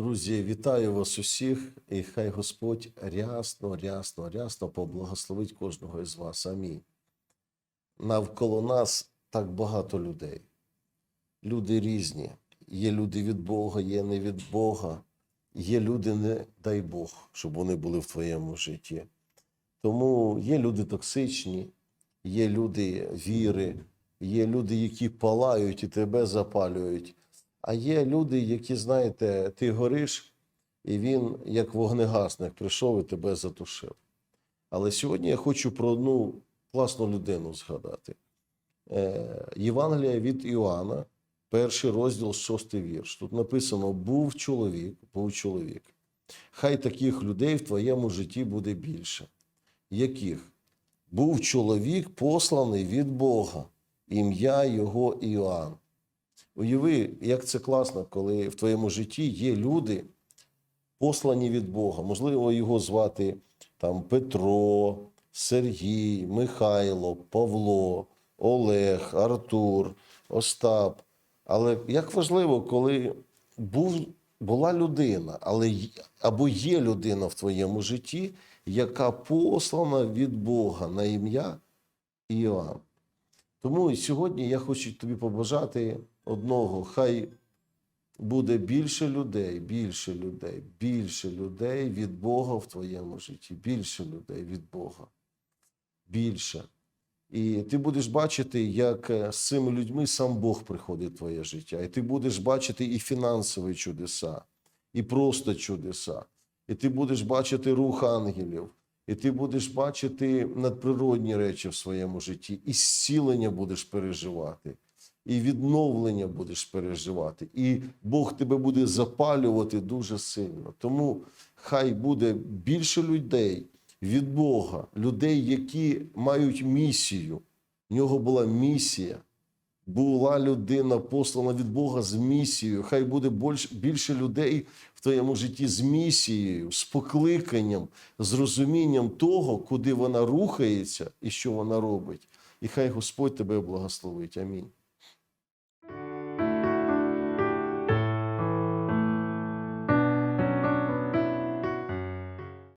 Друзі, вітаю вас усіх, і хай Господь рясно, рясно, рясно поблагословить кожного із вас. Амінь. Навколо нас так багато людей. Люди різні. Є люди від Бога, є не від Бога. Є люди, не дай Бог, щоб вони були в твоєму житті. Тому є люди токсичні, є люди віри, є люди, які палають і тебе запалюють. А є люди, які, знаєте, ти гориш, і він, як вогнегасник, прийшов і тебе затушив. Але сьогодні я хочу про одну класну людину згадати. Е, Євангелія від Іоанна, перший розділ, шостий вірш. Тут написано: був чоловік, був чоловік. Хай таких людей в твоєму житті буде більше. Яких? Був чоловік, посланий від Бога, ім'я його Іоанн. Уяви, як це класно, коли в твоєму житті є люди, послані від Бога. Можливо, його звати там Петро, Сергій, Михайло, Павло, Олег, Артур, Остап. Але як важливо, коли був, була людина, але або є людина в твоєму житті, яка послана від Бога на ім'я Іоанн. Тому сьогодні я хочу тобі побажати одного. Хай буде більше людей, більше людей, більше людей від Бога в твоєму житті, більше людей від Бога. Більше. І ти будеш бачити, як е, з цими людьми сам Бог приходить в твоє життя. І ти будеш бачити і фінансові чудеса, і просто чудеса. І ти будеш бачити рух ангелів, і ти будеш бачити надприродні речі в своєму житті, і зцілення будеш переживати, і відновлення будеш переживати. І Бог тебе буде запалювати дуже сильно. Тому хай буде більше людей від Бога, людей, які мають місію. В нього була місія. Була людина послана від Бога з місією. Хай буде більше людей в твоєму житті з місією, з покликанням, з розумінням того, куди вона рухається і що вона робить. І хай Господь тебе благословить. Амінь.